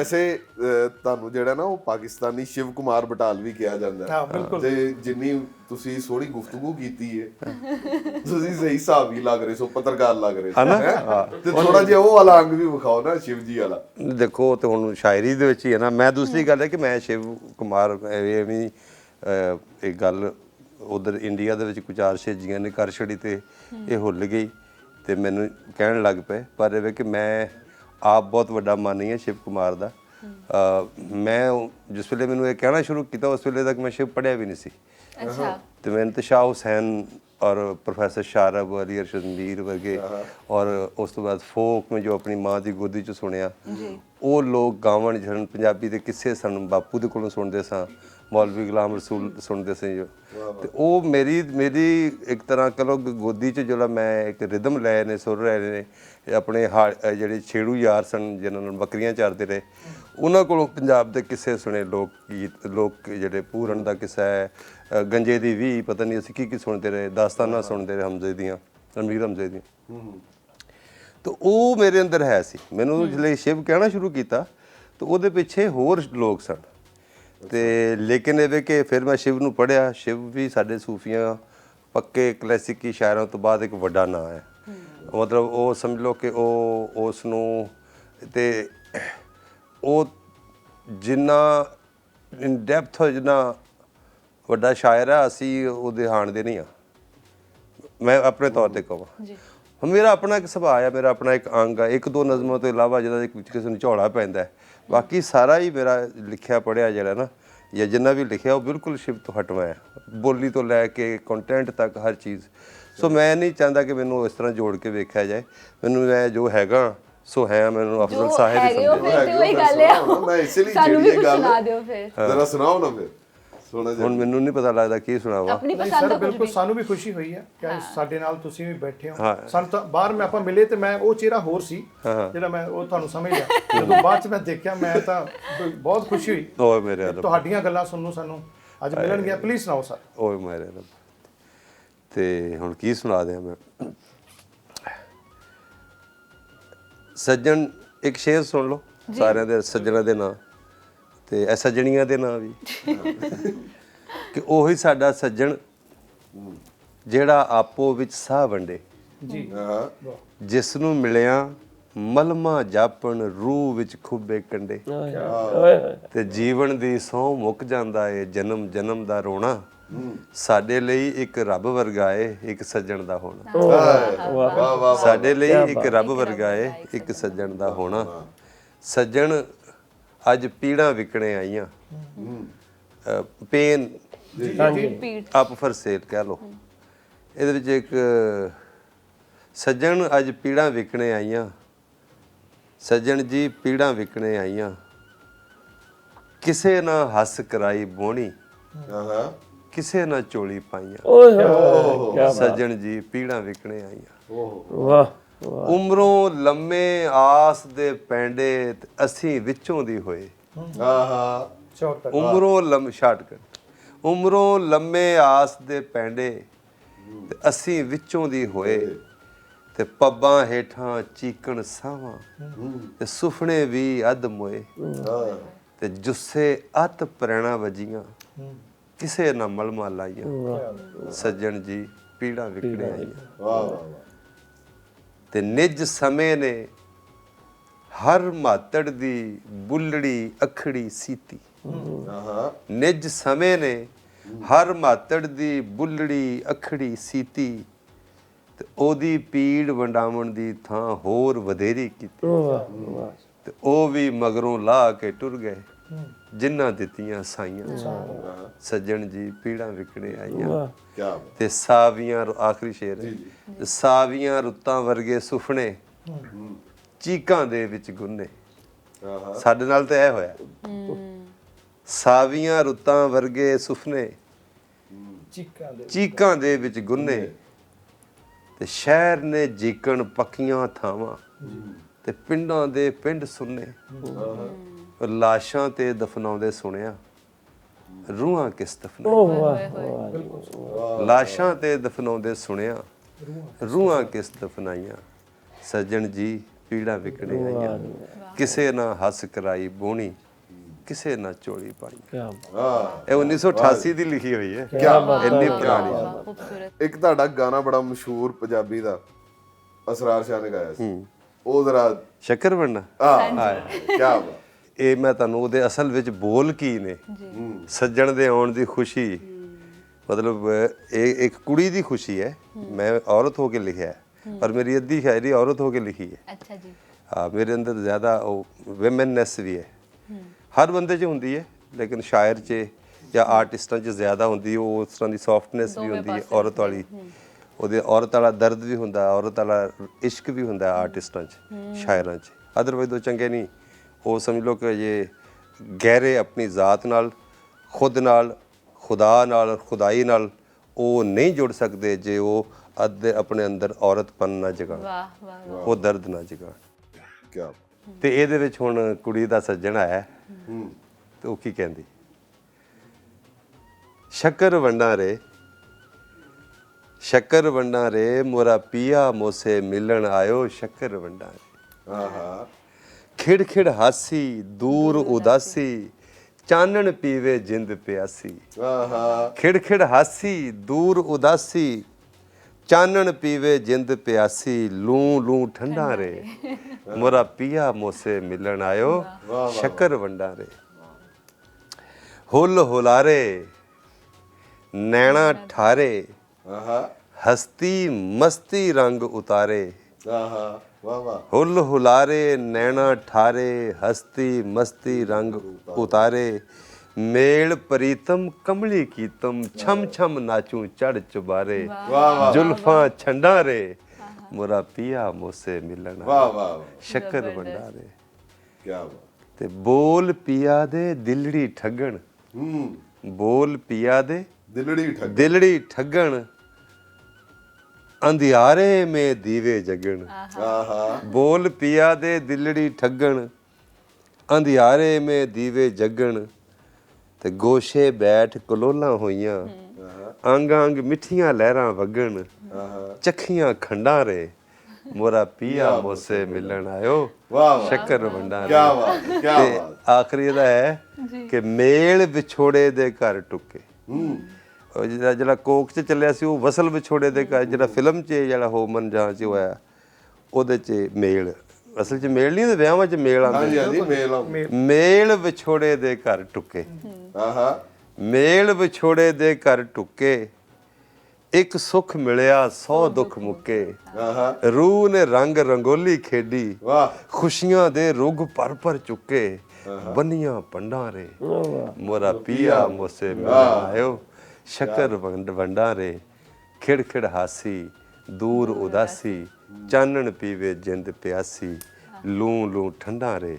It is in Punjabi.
ਵੈਸੇ ਤੁਹਾਨੂੰ ਜਿਹੜਾ ਨਾ ਉਹ ਪਾਕਿਸਤਾਨੀ ਸ਼ਿਵ ਕੁਮਾਰ ਬਟਾਲ ਵੀ ਕਿਹਾ ਜਾਂਦਾ। ਤੇ ਜਿੰਨੀ ਤੁਸੀਂ ਸੋਹਣੀ ਗੁਫ਼ਤਗੂ ਕੀਤੀ ਹੈ ਤੁਸੀਂ ਸਹੀ ਹਿਸਾਬ ਹੀ ਲੱਗ ਰਹੇ ਸੋ ਪੱਤਰਕਾਰ ਲੱਗ ਰਹੇ। ਸੋ? ਤੇ ਥੋੜਾ ਜਿਹਾ ਉਹ ਵਾਲਾ ਅੰਗ ਵੀ ਵਿਖਾਓ ਨਾ ਸ਼ਿਵ ਜੀ ਵਾਲਾ। ਦੇਖੋ ਤੇ ਹੁਣ ਸ਼ਾਇਰੀ ਦੇ ਵਿੱਚ ਹੀ ਹੈ ਨਾ। ਮੈਂ ਦੂਸਰੀ ਗੱਲ ਹੈ ਕਿ ਮੈਂ ਸ਼ਿਵ ਕੁਮਾਰ ਇਹ ਵੀ ਇੱਕ ਗੱਲ ਉਧਰ ਇੰਡੀਆ ਦੇ ਵਿੱਚ ਕੁਝ ਆਰਸ਼ੇਜੀਆਂ ਨੇ ਕਰ ਛੜੀ ਤੇ ਇਹ ਹੁੱਲ ਗਈ ਤੇ ਮੈਨੂੰ ਕਹਿਣ ਲੱਗ ਪਏ ਪਰ ਇਹ ਵੇ ਕਿ ਮੈਂ ਆਪ ਬਹੁਤ ਵੱਡਾ ਮਾਨੀ ਹਾਂ ਸ਼ਿਵ ਕੁਮਾਰ ਦਾ। ਮੈਂ ਜਿਸ ਵੇਲੇ ਮੈਨੂੰ ਇਹ ਕਹਿਣਾ ਸ਼ੁਰੂ ਕੀਤਾ ਉਸ ਵੇਲੇ ਤੱਕ ਮੈਂ ਸ਼ਿਵ ਪੜਿਆ ਵੀ ਨਹੀਂ ਸੀ। ਅੱਛਾ। ਤੇ ਮੈਂ ਤੇ ਸ਼ਾਹ ਹੁਸੈਨ ਔਰ ਪ੍ਰੋਫੈਸਰ ਸ਼ਾਰਬ ਅਲੀ ਅਰਸ਼ਦ ਮੀਰ ਵਰਗੇ ਔਰ ਉਸ ਤੋਂ ਬਾਅਦ ਫੋਕ ਮੈਂ ਜੋ ਆਪਣੀ ਮਾਂ ਦੀ ਗੋਦੀ ਚ ਸੁਣਿਆ। ਉਹ ਲੋਕ ਗਾਵਣ ਜਨ ਪੰਜਾਬੀ ਦੇ ਕਿੱਸੇ ਸਨ ਬਾਪੂ ਦੇ ਕੋਲੋਂ ਸੁਣਦੇ ਸਾਂ ਮੌਲਵੀ ਗੁਲਾਮ ਰਸੂਲ ਸੁਣਦੇ ਸੀ ਜੋ ਤੇ ਉਹ ਮੇਰੀ ਮੇਰੀ ਇੱਕ ਤਰ੍ਹਾਂ ਕਹ ਗੋਦੀ ਚ ਜਿਹੜਾ ਮੈਂ ਇੱਕ ਰਿਦਮ ਲਏ ਨੇ ਸੁਰ ਰਹੇ ਨੇ ਆਪਣੇ ਜਿਹੜੇ ਛੇੜੂ ਯਾਰ ਸਨ ਜਿਨ੍ਹਾਂ ਨਾਲ ਬੱਕਰੀਆਂ ਚਾਰਦੇ ਰਹੇ ਉਹਨਾਂ ਕੋਲੋਂ ਪੰਜਾਬ ਦੇ ਕਿੱਸੇ ਸੁਣੇ ਲੋਕ ਗੀਤ ਲੋਕ ਜਿਹੜੇ ਪੂਰਨ ਦਾ ਕਿੱਸਾ ਹੈ ਗੰਜੇ ਦੀ ਵੀ ਪਤਾ ਨਹੀਂ ਅਸੀਂ ਕੀ ਕੀ ਸੁਣਦੇ ਰਹੇ ਦਾਸਤਾਨਾਂ ਸੁਣਦੇ ਰਹੇ ਹਮਜ਼ੇ ਦੀਆਂ ਰਣਵੀਰ ਹਮਜ਼ੇ ਦੀਆਂ। ਤਾਂ ਉਹ ਮੇਰੇ ਅੰਦਰ ਹੈ ਸੀ। ਮੈਨੂੰ ਜਦੋਂ ਸ਼ਿਵ ਕਹਿਣਾ ਸ਼ੁਰੂ ਕੀਤਾ ਤਾਂ ਉਹਦੇ ਪਿੱਛੇ ਹੋਰ ਲੋਕ ਸਨ। ਤੇ ਲੇਕਿਨ ਇਹ ਵੇ ਕਿ ਫਿਰ ਮੈਂ ਸ਼ਿਵ ਨੂੰ ਪੜਿਆ ਸ਼ਿਵ ਵੀ ਸਾਡੇ ਸੂਫੀਆਂ ਪੱਕੇ ਕਲਾਸਿਕੀ ਸ਼ਾਇਰਾਂ ਤੋਂ ਬਾਅਦ ਇੱਕ ਵੱਡਾ ਨਾਂ ਹੈ। ਮਤਲਬ ਉਹ ਸਮਝ ਲਓ ਕਿ ਉਹ ਉਸ ਨੂੰ ਤੇ ਉਹ ਜਿੰਨਾ ਇਨ ਡੈਪਥ ਜਿੰਨਾ ਵੱਡਾ ਸ਼ਾਇਰ ਆ ਅਸੀਂ ਉਹਦੇ ਹਾਣ ਦੇ ਨਹੀਂ ਆ। ਮੈਂ ਆਪਣੇ ਤੌਰ ਤੇ ਕਹਾਂ। ਜੀ। ਹੁਣ ਮੇਰਾ ਆਪਣਾ ਇੱਕ ਸੁਭਾਅ ਆ ਮੇਰਾ ਆਪਣਾ ਇੱਕ ਅੰਗ ਆ ਇੱਕ ਦੋ ਨਜ਼ਮਾਂ ਤੋਂ ਇਲਾਵਾ ਜਿਹਦਾ ਇੱਕ ਕਿਸੇ ਨੂੰ ਝੋਲਾ ਪੈਂਦਾ ਹੈ। ਬਾਕੀ ਸਾਰਾ ਹੀ ਮੇਰਾ ਲਿਖਿਆ ਪੜਿਆ ਜਿਹੜਾ ਨਾ ਜਾਂ ਜਿੰਨਾ ਵੀ ਲਿਖਿਆ ਉਹ ਬਿਲਕੁਲ ਸ਼ਿਵ ਤੋਂ ਹਟਵਾ ਹੈ। ਬੋਲੀ ਤੋਂ ਲੈ ਕੇ ਕੰਟੈਂਟ ਤੱਕ ਹਰ ਚੀਜ਼। ਸੋ ਮੈਂ ਨਹੀਂ ਚਾਹੁੰਦਾ ਕਿ ਮੈਨੂੰ ਇਸ ਤਰ੍ਹਾਂ ਜੋੜ ਕੇ ਵੇਖਿਆ ਜਾਏ। ਮੈਨੂੰ ਮੈਂ ਜੋ ਹੈਗਾ ਸੋ ਹੈ ਮੈਨੂੰ ਅਫਜ਼ਲ ਸਾਹਿਬ ਹੀ ਹੈਗੇ ਹੋ ਉਹੀ ਗੱਲ ਮੈਂ ਇਸੇ ਲਈ ਜਿਹੜੀ ਗੱਲ ਸੁਣਾ ਦਿਓ ਫਿਰ। ਜਰਾ ਸੁਣਾਓ ਨਾ ਫਿਰ। ਸੋਹਣਾ ਜਿਹਾ। ਹੁਣ ਮੈਨੂੰ ਨਹੀਂ ਪਤਾ ਲੱਗਦਾ ਕੀ ਸੁਣਾਵਾ। ਆਪਣੀ ਨਹੀਂ ਪਸੰਦ ਸਰ ਦਾ ਕੁਝ ਬਿਲਕੁਲ ਵੀ। ਸਾਨੂੰ ਵੀ ਖੁਸ਼ੀ ਹੋਈ ਹੈ ਕਿ ਸਾਡੇ ਨਾਲ ਤੁਸੀਂ ਵੀ ਬੈਠੇ ਹੋ। ਸਾਨੂੰ ਤਾਂ ਬਾਹਰ ਮੈਂ ਆਪਾਂ ਮਿਲੇ ਤੇ ਮੈਂ ਉਹ ਚਿਹਰਾ ਹੋਰ ਸੀ ਜਿਹੜਾ ਮੈਂ ਉਹ ਤੁਹਾਨੂੰ ਸਮਝ ਲਿਆ ਜਦੋਂ ਬਾਅਦ ਚ ਮੈਂ ਦੇਖਿਆ ਮੈਂ ਤਾਂ ਬ- ਬਹੁਤ ਖੁਸ਼ੀ ਹੋਈ। ਓਏ ਮੇਰੇ ਰੱਬ। ਤੁਹਾਡੀਆਂ ਗੱਲਾਂ ਸੁਣਨ ਨੂੰ ਸਾਨੂੰ ਅੱਜ ਮਿਲਣਗੀਆਂ। ਪਲੀਜ਼ ਸੁਣਾਓ ਸਰ। ਓਏ ਮੇਰੇ ਰੱਬ। ਤੇ ਹੁਣ ਕੀ ਸੁਣਾ ਦਿਆਂ ਮੈਂ? ਸੱਜਣ ਇੱਕ ਸ਼ੇਰ ਸੁਣ ਲਓ। ਸਾਰਿਆਂ ਦੇ ਸੱਜਣਾ ਦੇ ਨਾਂ। ਤੇ ਇਹ ਸੱਜਣੀਆਂ ਦੇ ਨਾਂ ਵੀ। ਕਿ ਉਹੀ ਸਾਡਾ ਸੱਜਣ ਜਿਹੜਾ ਆਪੋ ਵਿੱਚ ਸਾਹ ਵੰਡੇ। ਜੀ। ਹਾਂ। ਜਿਸ ਨੂੰ ਮਿਲਿਆ ਮਲਮਾ ਜਾਪਣ ਰੂਹ ਵਿੱਚ ਖੁੱਬੇ ਕੰਡੇ। ਤੇ ਜੀਵਨ ਦੀ ਸਹੁੰ ਮੁੱਕ ਜਾਂਦਾ ਏ ਜਨਮ ਜਨਮ ਦਾ ਰੋਣਾ। ਸਾਡੇ ਲਈ ਇੱਕ ਰੱਬ ਵਰਗਾ ਏ ਇੱਕ ਸੱਜਣ ਦਾ ਹੋਣਾ। ਵਾਹ ਵਾਹ ਵਾਹ ਸਾਡੇ ਲਈ ਇੱਕ ਰੱਬ ਵਰਗਾ ਏ ਇੱਕ ਸੱਜਣ ਦਾ ਹੋਣਾ। ਸੱਜਣ ਅੱਜ ਪੀੜਾਂ ਵਿਕਣੇ ਆਈਆਂ। ਪੇਨ ਅਪ ਫਰ ਸੇਲ ਕਹਿ ਲੋ ਇਹਦੇ ਵਿੱਚ ਇੱਕ ਸੱਜਣ ਅੱਜ ਪੀੜਾਂ ਵਿਕਣੇ ਆਈਆਂ। ਸੱਜਣ ਜੀ ਪੀੜਾਂ ਵਿਕਣੇ ਆਈਆਂ। ਕਿਸੇ ਨਾ ਹੱਸ ਕਰਾਈ ਬੋਣੀ। ਹਾਂ। ਕਿਸੇ ਨਾ ਚੋਲੀ ਪਾਈਆਂ। ਓਏ ਹੋਏ। ਕੀ ਸੱਜਣ ਜੀ ਪੀੜਾਂ ਵਿਕਣੇ ਆਈਆਂ। ਵਾਹ। ਉਮਰੋਂ ਲੰਮੇ ਆਸ ਦੇ ਪੈਂਡੇ ਅਸੀਂ ਵਿੱਚੋਂ ਦੀ ਹੋਏ। ਆਹਾ। ਸ਼ਾਰਟਕਟ ਉਮਰੋਂ ਲੰਮ ਸ਼ਾਰਟਕਟ ਉਮਰੋਂ ਲੰਮੇ ਆਸ ਦੇ ਪੈਂਡੇ ਤੇ ਅਸੀਂ ਵਿੱਚੋਂ ਦੀ ਹੋਏ। ਤੇ ਪੱਬਾਂ ਹੇਠਾਂ ਚੀਕਣ ਸਾਵਾਂ। ਤੇ ਸੁਫਣੇ ਵੀ ਅੱਧ ਮੋਏ। ਤੇ ਜੁੱਸੇ ਅਤ ਪ੍ਰੈਣਾ ਵਜੀਆਂ। ਕਿਸੇ ਨਾ ਮਲਮਾ ਲਾਈਆਂ। ਸੱਜਣ ਜੀ ਪੀੜਾ ਵਿਕੜੇ ਆਈਆਂ। ਵਾਹ ਵਾਹ ਵਾਹ। ਤੇ ਨਿਜ ਸਮੇਂ ਨੇ ਹਰ ਮਾਤੜ ਦੀ ਬੁੱਲੜੀ ਅਖੜੀ ਸੀਤੀ। ਆਹਾ। ਨਿਜ ਸਮੇਂ ਨੇ ਹਰ ਮਾਤੜ ਦੀ ਬੁੱਲੜੀ ਅਖੜੀ ਸੀਤੀ ਤੇ ਉਹਦੀ ਪੀੜ ਵੰਡਾਵਣ ਦੀ ਥਾਂ ਹੋਰ ਵਧੇਰੀ ਕੀਤੀ। ਵਾਹ ਵਾਹ। ਤੇ ਉਹ ਵੀ ਮਗਰੋਂ ਲਾ ਕੇ ਟੁਰ ਗਏ ਜਿਨ੍ਹਾਂ ਦਿੱਤੀਆਂ ਸਾਈਆਂ। ਸੱਜਣ ਜੀ ਪੀੜਾਂ ਵਿਕਣੇ ਆਈਆਂ। ਵਾਹ। ਕੀ ਬਾਤ। ਤੇ ਸਾਵੀਆਂ ਆਖਰੀ ਸ਼ੇਰ ਹੈ। ਸਾਵੀਆਂ ਰੁੱਤਾਂ ਵਰਗੇ ਸੁਫਨੇ ਚੀਕਾਂ ਦੇ ਵਿੱਚ ਗੁੰਨੇ। ਆਹਾ। ਸਾਡੇ ਨਾਲ ਤਾਂ ਇਹ ਹੋਇਆ। ਸਾਵੀਆਂ ਰੁੱਤਾਂ ਵਰਗੇ ਸੁਫਨੇ ਚੀਕਾਂ ਦੇ ਚੀਕਾਂ ਦੇ ਵਿੱਚ ਗੁੰਨੇ। ਤੇ ਸ਼ਹਿਰ ਨੇ ਜੀਕਣ ਪੱਕੀਆਂ ਥਾਵਾਂ ਤੇ ਪਿੰਡਾਂ ਦੇ ਪਿੰਡ ਸੁੰਨੇ। ਲਾਸ਼ਾਂ ਤੇ ਦਫਨਾਉਂਦੇ ਸੁਣਿਆ। ਰੂਹਾਂ ਕਿਸ ਦਫਨਾ? ਓ ਵਾਹ ਵਾਹ ਲਾਸ਼ਾਂ ਤੇ ਦਫਨਾਉਂਦੇ ਸੁਣਿਆ। ਰੂਹਾਂ ਕਿਸ ਦਫਨਾਈਆਂ? ਸੱਜਣ ਜੀ ਪੀੜਾਂ ਵਿਕਣੇ ਆਈਆਂ। ਕਿਸੇ ਨਾ ਹੱਸ ਕਰਾਈ ਬੋਣੀ ਕਿਸੇ ਨਾ ਚੋਲੀ ਪਾਈ। ਕੀ ਬਾਤ ਹਾਂ ਇਹ 1988 ਦੀ ਲਿਖੀ ਹੋਈ ਹੈ। ਕਿਆ ਬਾਤ ਇੰਨੀ ਪੁਰਾਣੀ। ਖੂਬਸੂਰਤ। ਇੱਕ ਤੁਹਾਡਾ ਗਾਣਾ ਬੜਾ ਮਸ਼ਹੂਰ ਪੰਜਾਬੀ ਦਾ ਅਸਰਾਰ ਸ਼ਾਹ ਨੇ ਗਾਇਆ ਸੀ। ਉਹ ਜ਼ਰਾ ਸ਼ੱਕਰ ਬਣਨਾ ਹਾਂ। ਕੀ ਬਾਤ। ਇਹ ਮੈਂ ਤੁਹਾਨੂੰ ਉਹਦੇ ਅਸਲ ਵਿੱਚ ਬੋਲ ਕੀ ਨੇ? ਸੱਜਣ ਦੇ ਆਉਣ ਦੀ ਖੁਸ਼ੀ ਮਤਲਬ ਇਹ ਇੱਕ ਕੁੜੀ ਦੀ ਖੁਸ਼ੀ ਹੈ। ਮੈਂ ਔਰਤ ਹੋ ਕੇ ਲਿਖਿਆ ਪਰ ਮੇਰੀ ਅੱਧੀ ਸ਼ਾਇਰੀ ਔਰਤ ਹੋ ਕੇ ਲਿਖੀ ਹੈ। ਅੱਛਾ ਜੀ। ਹਾਂ ਮੇਰੇ ਅੰਦਰ ਜ਼ਿਆਦਾ ਉਹ ਵਿਮਨਨੈਸ ਵੀ ਹੈ। ਹਰ ਬੰਦੇ 'ਚ ਹੁੰਦੀ ਹੈ ਲੇਕਿਨ ਸ਼ਾਇਰ 'ਚ ਜਾਂ ਆਰਟਿਸਟਾਂ 'ਚ ਜ਼ਿਆਦਾ ਹੁੰਦੀ ਉਹ ਉਸ ਤਰ੍ਹਾਂ ਦੀ ਸੌਫਟਨੈਸ ਵੀ ਹੁੰਦੀ ਹੈ ਔਰਤ ਵਾਲੀ। ਉਹਦੇ ਔਰਤ ਵਾਲਾ ਦਰਦ ਵੀ ਹੁੰਦਾ ਔਰਤ ਵਾਲਾ ਇਸ਼ਕ ਵੀ ਹੁੰਦਾ ਆਰਟਿਸਟਾਂ 'ਚ ਸ਼ਾਇਰਾਂ 'ਚ। ਅਦਰਵਾਈਜ਼ ਉਹ ਚੰਗੇ ਨਹੀਂ। ਉਹ ਸਮਝ ਲਓ ਕਿ ਇਹ ਗਹਿਰੇ ਆਪਣੀ ਜ਼ਾਤ ਨਾਲ ਖੁਦ ਨਾਲ ਖੁਦਾ ਨਾਲ ਖੁਦਾਈ ਨਾਲ ਉਹ ਨਹੀਂ ਜੁੜ ਸਕਦੇ ਜੇ ਉਹ ਅੱਧੇ ਆਪਣੇ ਅੰਦਰ ਔਰਤਪਨ ਨਾ ਜਗਾਉਣ ਵਾਹ ਵਾਹ ਵਾਹ। ਉਹ ਦਰਦ ਨਾ ਜਗਾਉਣ ਕੀ ਤੇ ਇਹਦੇ ਵਿੱਚ ਹੁਣ ਕੁੜੀ ਦਾ ਸੱਜਣ ਆਇਆ। ਹੂੰ। ਤੇ ਉਹ ਕੀ ਕਹਿੰਦੀ? ਸ਼ੱਕਰ ਵੰਡਾਂ ਰੇ ਸ਼ੱਕਰ ਵੰਡਾਂ ਰੇ ਮੋਰਾ ਪੀਆ ਮੋਸੇ ਮਿਲਣ ਆਇਓ ਸ਼ੱਕਰ ਵੰਡਾਂ ਰੇ। ਆਹਾ। ਖਿੜ ਖਿੜ ਹਾਸੀ ਦੂਰ ਉਦਾਸੀ ਚਾਨਣ ਪੀਵੇ ਜਿੰਦ ਪਿਆਸੀ। ਆਹਾ। ਖਿੜ ਖਿੜ ਹਾਸੀ ਦੂਰ ਉਦਾਸੀ। ਚਾਨਣ ਪੀਵੇ ਜਿੰਦ ਪਿਆਸੀ ਲੂ ਲੂ ਠੰਡਾ ਰੇ ਮੋਰਾ ਪੀਆ ਮੋਸੇ ਮਿਲਣ ਆਇਓ ਸ਼ੱਕਰ ਵੰਡਾ ਰੇ ਹੁੱਲ ਹੁਲਾਰੇ ਨੈਣਾ ਠਾਰੇ। ਆਹਾ। ਹਸਤੀ ਮਸਤੀ ਰੰਗ ਉਤਾਰੇ। ਆਹਾ। ਵਾਹ ਵਾਹ। ਹੁੱਲ ਹੁਲਾਰੇ ਨੈਣਾ ਠਾਰੇ ਹਸਤੀ ਮਸਤੀ ਰੰਗ ਉਤਾਰੇ। ਮੇਲ ਪ੍ਰੀਤਮ ਕਮਲੀ ਕੀਤਮ ਛਮ ਛਮ ਨਾਚੂ ਚੜ ਚੁਬਾਰੇ। ਵਾਹ ਵਾਹ ਜ਼ੁਲਫਾਂ ਛੰਡਾ ਰੇ ਮੁਰਾ ਪੀਆ ਮੋਸੇ ਮਿਲਣਾ। ਵਾਹ ਵਾਹ ਸ਼ੱਕਰ ਵੰਡਾਰੇ ਕੀ ਬਾਤ। ਤੇ ਬੋਲ ਪੀਆ ਦੇ ਦਿਲੜੀ ਠੱਗਣ। ਹੂੰ। ਬੋਲ ਪੀਆ ਦੇ ਦਿਲੜੀ ਠੱਗ ਦਿਲੜੀ ਠੱਗਣ। ਅੰਧਿਆਰੇ ਮੇ ਦੀਵੇ ਜਗਣ। ਆਹਾ। ਬੋਲ ਪਿਆ ਦੇ ਦਿਲੜੀ ਠੱਗਣ ਅੰਧਿਆਰੇ ਮੇ ਦੀਵੇ ਜਗਣ। ਤੇ ਗੋਸ਼ੇ ਬੈਠ ਕਲੋਲਾਂ ਹੋਈਆਂ। ਅੰਗ ਅੰਗ ਮਿੱਠੀਆਂ ਲਹਿਰਾਂ ਵਗਣ। ਆਹਾ। ਚੱਖੀਆਂ ਖੰਡਾਂ ਰੇ। ਮੋਰਾ ਪੀਆ ਮੋਸੇ ਮਿਲਣ ਆਇਓ। ਵਾਹ ਵਾਹ। ਸ਼ੱਕਰ ਵੰਡਾਂ ਕੀ ਬਾਤ ਕੀ ਬਾਤ। ਆਖਰੀ ਇਹਦਾ ਹੈ ਕਿ ਮੇਲ ਵਿਛੋੜੇ ਦੇ ਘਰ ਟੁੱਕੇ। ਹੂੰ। ਜਿਹੜਾ ਜਿਹੜਾ ਕੋਕ ਚ ਚੱਲਿਆ ਸੀ ਉਹ ਵਸਲ ਵਿਛੋੜੇ ਦੇ ਘਰ ਜਿਹੜਾ ਫਿਲਮ ਚ ਜਿਹੜਾ ਹੋਮਨ ਜਾਂ ਚ ਹੋਇਆ ਉਹਦੇ ਚ ਮੇਲ। ਅਸਲ ਚ ਮੇਲ ਨਹੀਂ ਹੁੰਦੇ ਵਿਆਹਾਂ ਚ ਮੇਲ ਆਉਂਦੇ ਹਾਂਜੀ ਹਾਂਜੀ ਮੇਲ ਆ। ਮੇਲ। ਵਿਛੋੜੇ ਦੇ ਘਰ ਟੁੱਕੇ। ਆਹਾ ਮੇਲ ਵਿਛੋੜੇ ਦੇ ਘਰ ਟੁੱਕੇ। ਇੱਕ ਸੁਖ ਮਿਲਿਆ ਸੌ ਦੁੱਖ ਮੁੱਕੇ। ਆਹਾ ਰੂਹ ਨੇ ਰੰਗ ਰੰਗੋਲੀ ਖੇਡੀ। ਵਾਹ। ਖੁਸ਼ੀਆਂ ਦੇ ਰੁੱਗ ਪਰ ਪਰ ਚੁੱਕੇ। ਬੰਨੀਆਂ ਪੰਡਾਂ ਰੇ। ਮੋਰਾ ਪੀਆ ਮੋਸੇ ਮਿਲਣ ਆਇਓ ਸ਼ਕਰ ਵੰਡ ਵੰਡਾਂ ਰੇ ਖਿੜ ਖਿੜ ਹਾਸੀ, ਦੂਰ ਉਦਾਸੀ, ਚਾਨਣ ਪੀਵੇ ਜਿੰਦ ਪਿਆਸੀ, ਲੂ ਲੂ ਠੰਡਾ ਰੇ